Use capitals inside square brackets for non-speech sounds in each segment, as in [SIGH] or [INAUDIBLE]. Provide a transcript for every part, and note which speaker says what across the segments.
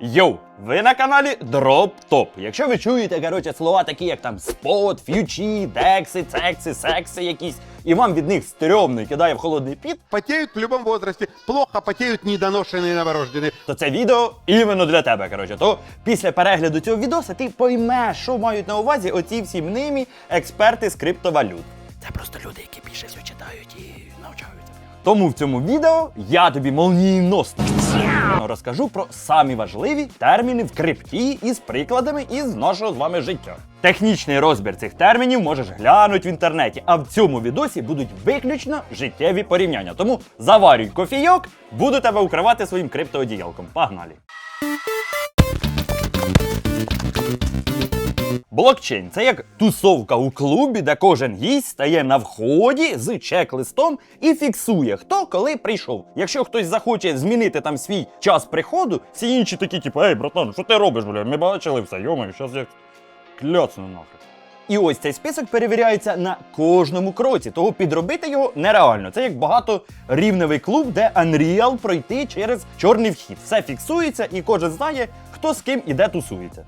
Speaker 1: Йоу, ви на каналі Drop Top. Якщо ви чуєте, коротше, слова такі, як там спот, ф'ючі, декси, цекси, секси якісь, і вам від них стрьомно і кидає в холодний піт,
Speaker 2: Потеют в любом возрасте, плохо потеют недоношенные новорожденные.
Speaker 1: то це відео іменно для тебе. Коротше, то після перегляду цього відоса ти поймеш, що мають на увазі оці всі мнимі експерти з криптовалют. Це просто люди, які більше все читають і навчаються. Тому в цьому відео я тобі молнієносно розкажу про самі важливі терміни в крипті із прикладами із нашого з вами життя. Технічний розбір цих термінів можеш глянути в інтернеті, а в цьому відосі будуть виключно життєві порівняння. Тому заварюй кофійок, буду тебе укривати своїм криптоодіялком. Погнали! Блокчейн це як тусовка у клубі, де кожен гість стає на вході з чек-листом і фіксує, хто коли прийшов. Якщо хтось захоче змінити там свій час приходу, всі інші такі, типу, ей, братан, що ти робиш, бля? Ми бачили все, йомаю, щас я кляцну нахуй. І ось цей список перевіряється на кожному кроці, того підробити його нереально. Це як багаторівневий клуб, де Unreal пройти через чорний вхід. Все фіксується, і кожен знає, хто з ким і де тусується.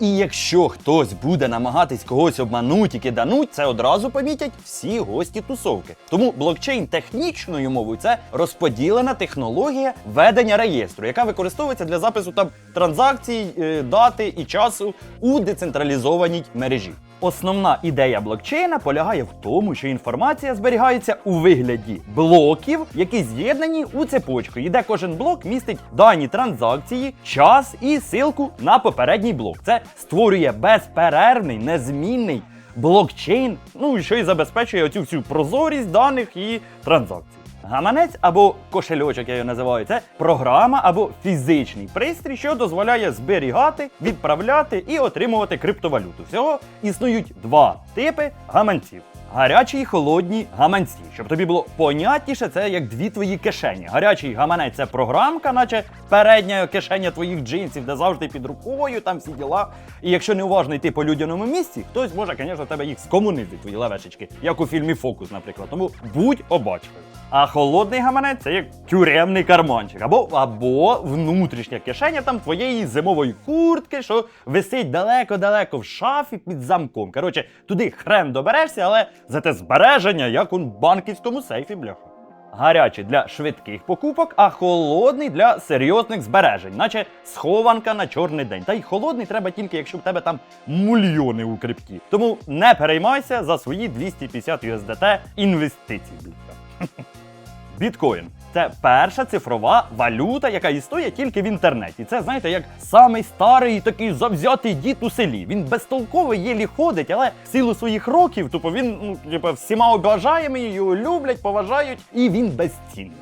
Speaker 1: І якщо хтось буде намагатись когось обмануть і кидануть, це одразу помітять всі гості тусовки. Тому блокчейн технічною мовою це розподілена технологія ведення реєстру, яка використовується для запису там транзакцій, е, дати і часу у децентралізованій мережі. Основна ідея блокчейна полягає в тому, що інформація зберігається у вигляді блоків, які з'єднані у цепочку, і де кожен блок містить дані транзакції, час і ссылку на попередній блок. Це створює безперервний, незмінний блокчейн, ну і що й забезпечує оцю всю прозорість даних і транзакцій. Гаманець або кошельочок, я його називаю, це програма або фізичний пристрій, що дозволяє зберігати, відправляти і отримувати криптовалюту. Всього існують два типи гаманців. Гарячі і холодні гаманці. Щоб тобі було понятніше, це як дві твої кишені. Гарячий гаманець це програмка, наче передня кишеня твоїх джинсів, де завжди під рукою, там всі діла. І якщо неуважно йти по людяному місці, хтось може, звісно, тебе їх скомунити, твої левешечки, як у фільмі Фокус, наприклад. Тому будь обачливий. А холодний гаманець це як тюремний карманчик, або, або внутрішня кишеня там твоєї зимової куртки, що висить далеко-далеко в шафі під замком. Коротше, туди хрен доберешся, але зате збереження, як у банківському сейфі, бляха. Гарячий для швидких покупок, а холодний для серйозних збережень, наче схованка на чорний день. Та й холодний треба тільки, якщо в тебе там мільйони у крипті. Тому не переймайся за свої 250 USDT інвестицій. Біткоін це перша цифрова валюта, яка існує тільки в інтернеті. Це знаєте, як самий старий такий завзятий дід у селі. Він безтолковий, єлі ходить, але в силу своїх років, тупо він ну, типу, всіма обажаємий, його люблять, поважають, і він безцінний.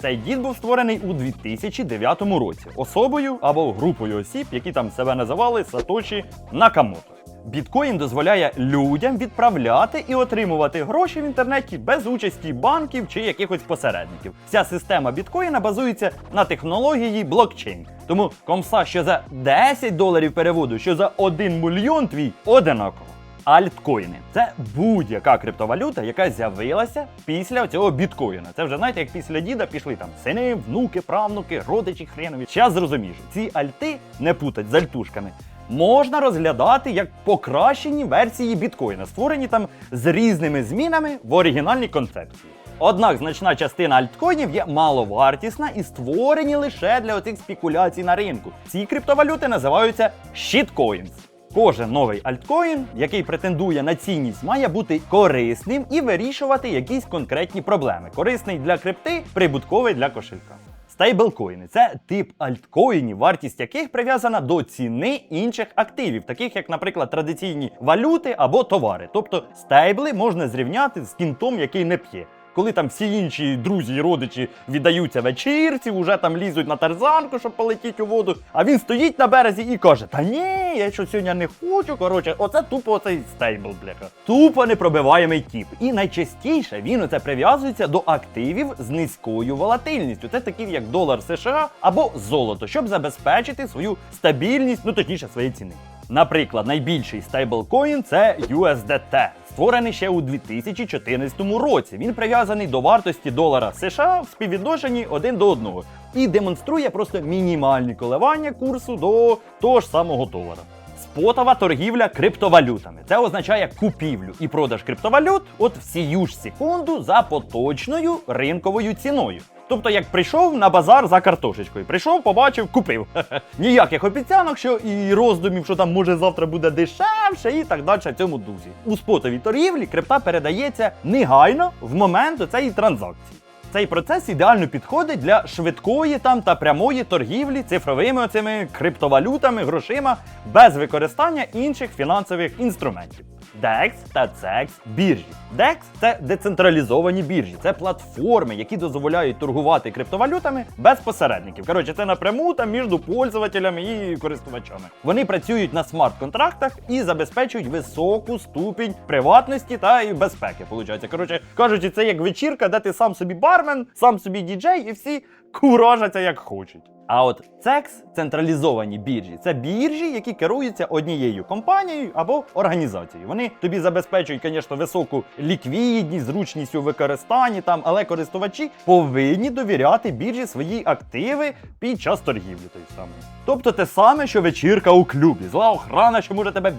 Speaker 1: Цей дід був створений у 2009 році особою або групою осіб, які там себе називали Сатоші Накамото. Біткоін дозволяє людям відправляти і отримувати гроші в інтернеті без участі банків чи якихось посередників. Вся система біткоїна базується на технології блокчейн. Тому комса, що за 10 доларів переводу, що за 1 мільйон твій одинаково. Альткоїни це будь-яка криптовалюта, яка з'явилася після цього біткоїна. Це вже знаєте, як після діда пішли там сини, внуки, правнуки, родичі хренові. Зараз зрозумієш, ці альти не путать з альтушками. Можна розглядати як покращені версії біткоїна, створені там з різними змінами в оригінальній концепції. Однак значна частина альткоїнів є маловартісна і створені лише для оцих спекуляцій на ринку. Ці криптовалюти називаються щіткоїнс. Кожен новий альткоін, який претендує на цінність, має бути корисним і вирішувати якісь конкретні проблеми. Корисний для крипти, прибутковий для кошелька. Стейблкоїни це тип альткоїнів, вартість яких прив'язана до ціни інших активів, таких як, наприклад, традиційні валюти або товари. Тобто стейбли можна зрівняти з кінтом, який не п'є. Коли там всі інші друзі і родичі віддаються вечірці, вже там лізуть на тарзанку, щоб полетіти у воду. А він стоїть на березі і каже: Та ні, я що сьогодні не хочу. Коротше, оце тупо оцей стейбл, бляха. Тупо непробиваємий тіп. І найчастіше він оце прив'язується до активів з низькою волатильністю. Це такі як долар США або золото, щоб забезпечити свою стабільність, ну точніше, своєї ціни. Наприклад, найбільший стейблкоін це USDT, створений ще у 2014 році. Він прив'язаний до вартості долара США в співвідношенні один до одного. і демонструє просто мінімальні коливання курсу до того ж самого долара. Спотова торгівля криптовалютами. Це означає купівлю і продаж криптовалют от в сію ж секунду за поточною ринковою ціною. Тобто, як прийшов на базар за картошечкою, прийшов, побачив, купив. [LAUGHS] Ніяких обіцянок, що і роздумів, що там може завтра буде дешевше, і так далі в цьому дузі. У спотовій торгівлі крипта передається негайно в момент цієї транзакції. Цей процес ідеально підходить для швидкої там та прямої торгівлі цифровими оцими криптовалютами, грошима без використання інших фінансових інструментів. DEX та CEX біржі. DEX – це децентралізовані біржі, це платформи, які дозволяють торгувати криптовалютами без посередників. Коротше, це напряму там між пользователями і користувачами. Вони працюють на смарт-контрактах і забезпечують високу ступінь приватності та і безпеки. Получається, коротше кажучи, це як вечірка, де ти сам собі бармен, сам собі діджей, і всі куражаться як хочуть. А от CEX – централізовані біржі. Це біржі, які керуються однією компанією або організацією. Вони тобі забезпечують, звісно, високу ліквідність, зручність у використанні там, але користувачі повинні довіряти біржі свої активи під час торгівлі. Той самий. Тобто те саме, що вечірка у клубі. Зла охрана, що може тебе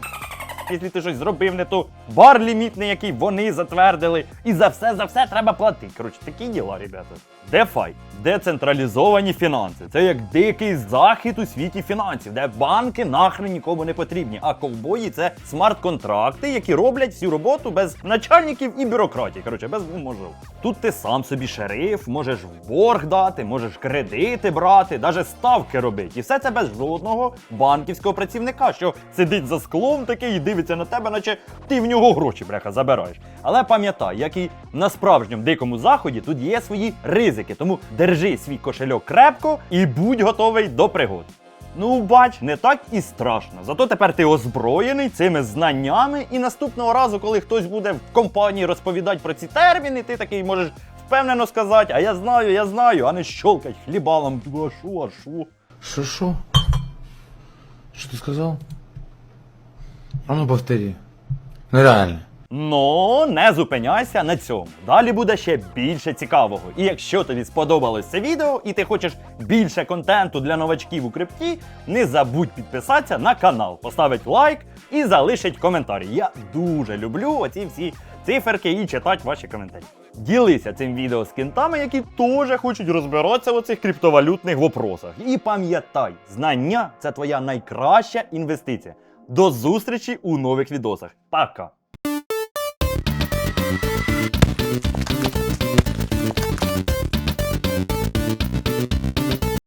Speaker 1: якщо ти щось зробив не то, бар лімітний, який вони затвердили, і за все за все треба платити. Коротше, такі діла, ребята. DeFi – децентралізовані фінанси. Це як дикий захід у світі фінансів, де банки нахрен нікому не потрібні. А ковбої це смарт-контракти, які роблять всю роботу без начальників і бюрократії. Коротше, без бумажок. Тут ти сам собі шериф, можеш в борг дати, можеш кредити брати, навіть ставки робити. І все це без жодного банківського працівника, що сидить за склом такий і дивиться на тебе, наче ти в нього гроші бляха забираєш. Але пам'ятай, як і на справжньому дикому заході, тут є свої ризики. Тому держи свій кошельок крепко і будь готовий до пригод. Ну, бач, не так і страшно. Зато тепер ти озброєний цими знаннями, і наступного разу, коли хтось буде в компанії розповідати про ці терміни, ти такий можеш впевнено сказати, а я знаю, я знаю, а не щолкать хлібалом. А шо, а шо?
Speaker 3: Шо, шо? Что ты сказал? А ну повтори. Ну.
Speaker 1: Ну, не зупиняйся на цьому. Далі буде ще більше цікавого. І якщо тобі сподобалось це відео і ти хочеш більше контенту для новачків у крипті, не забудь підписатися на канал, поставити лайк і залишить коментарі. Я дуже люблю оці всі циферки і читати ваші коментарі. Ділися цим відео з кентами, які теж хочуть розбиратися в цих криптовалютних вопросах. І пам'ятай, знання це твоя найкраща інвестиція. До зустрічі у нових відосах. Пока!